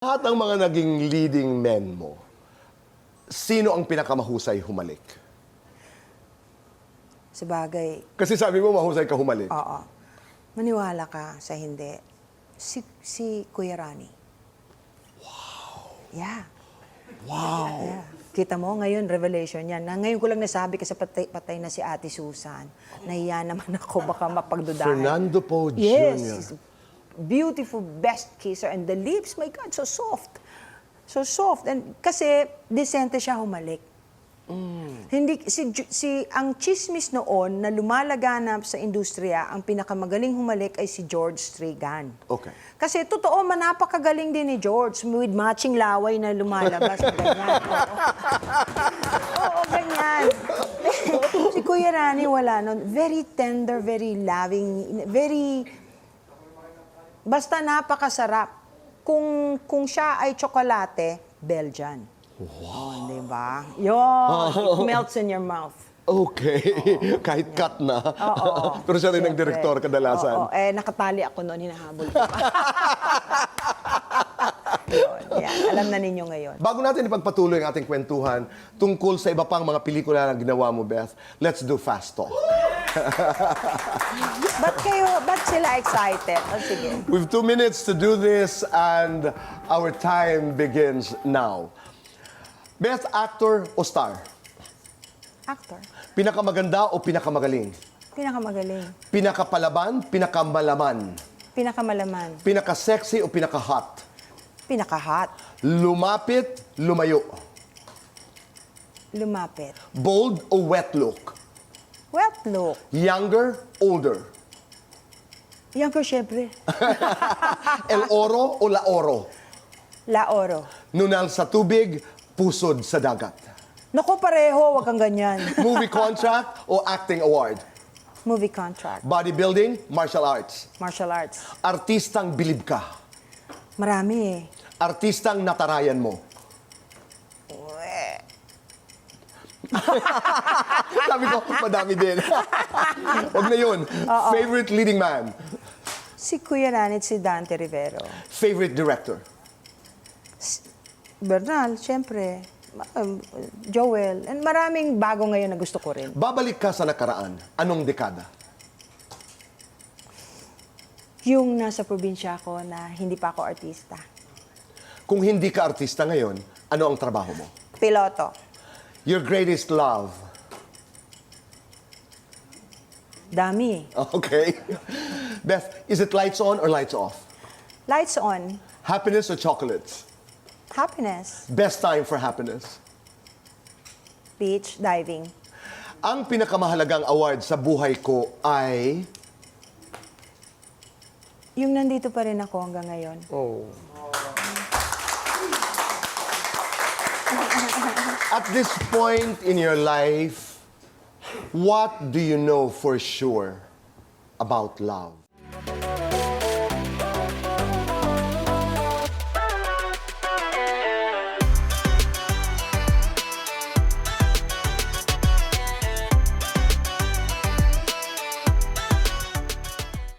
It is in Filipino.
Lahat ng mga naging leading men mo, sino ang pinakamahusay humalik? Sa bagay, Kasi sabi mo mahusay ka humalik. oo. Maniwala ka sa hindi. Si, si Kuya Rani. Wow. Yeah. Wow. Yeah. Kita mo, ngayon, revelation yan. Na ngayon ko lang nasabi kasi patay, patay na si Ate Susan. Nahiya naman ako, baka mapagdudahan. Fernando Poe Yes. Jr. beautiful, best kisser. And the lips, my God, so soft. So soft. And kasi, decente siya humalik. Hindi si si ang chismis noon na lumalaganap sa industriya, ang pinakamagaling humalik ay si George Strigan. Okay. Kasi totoo, man, napakagaling din ni George with matching laway na lumalabas. ganyan. Oo. Oo, ganyan. si Kuya Rani wala nun. Very tender, very loving, very... Basta napakasarap. Kung, kung siya ay tsokolate, Belgian. Wow. di ba? Yun. It melts in your mouth. Okay. Kahit cut na. Oo. Pero siya rin ang Siyempre. direktor kadalasan. Oo, eh, nakatali ako noon, hinahabol ko pa. Yun, yan. Alam na ninyo ngayon. Bago natin ipagpatuloy ang ating kwentuhan tungkol sa iba pang mga pelikula na ginawa mo, Beth, let's do fast talk. Ba't kayo, ba't sila excited? O sige. We have two minutes to do this and our time begins now. Best actor o star? Actor. Pinakamaganda o pinakamagaling? Pinakamagaling. Pinakapalaban, pinakamalaman? Pinakamalaman. Pinaka-sexy o pinaka-hot? Pinaka-hot. Lumapit, lumayo? Lumapit. Bold o wet look? Look. Younger, older? Younger, syempre. El oro o la oro? La Oro. Nunal sa tubig, pusod sa dagat? Naku, pareho. Wag kang ganyan. Movie contract o acting award? Movie contract. Bodybuilding, martial arts? Martial arts. Artistang bilib ka? Marami eh. Artistang natarayan mo? Sabi ko, madami din. Huwag na yun. Favorite leading man? Si Kuya Ranit, si Dante Rivero. Favorite director? Bernal, syempre. Um, Joel. And maraming bago ngayon na gusto ko rin. Babalik ka sa nakaraan. Anong dekada? Yung nasa probinsya ko na hindi pa ako artista. Kung hindi ka artista ngayon, ano ang trabaho mo? Piloto. Your greatest love? Dami. Okay. Beth, is it lights on or lights off? Lights on. Happiness or chocolates? Happiness. Best time for happiness? Beach diving. Ang pinakamahalagang award sa buhay ko ay... Yung nandito pa rin ako hanggang ngayon. Oh. At this point in your life, what do you know for sure about love?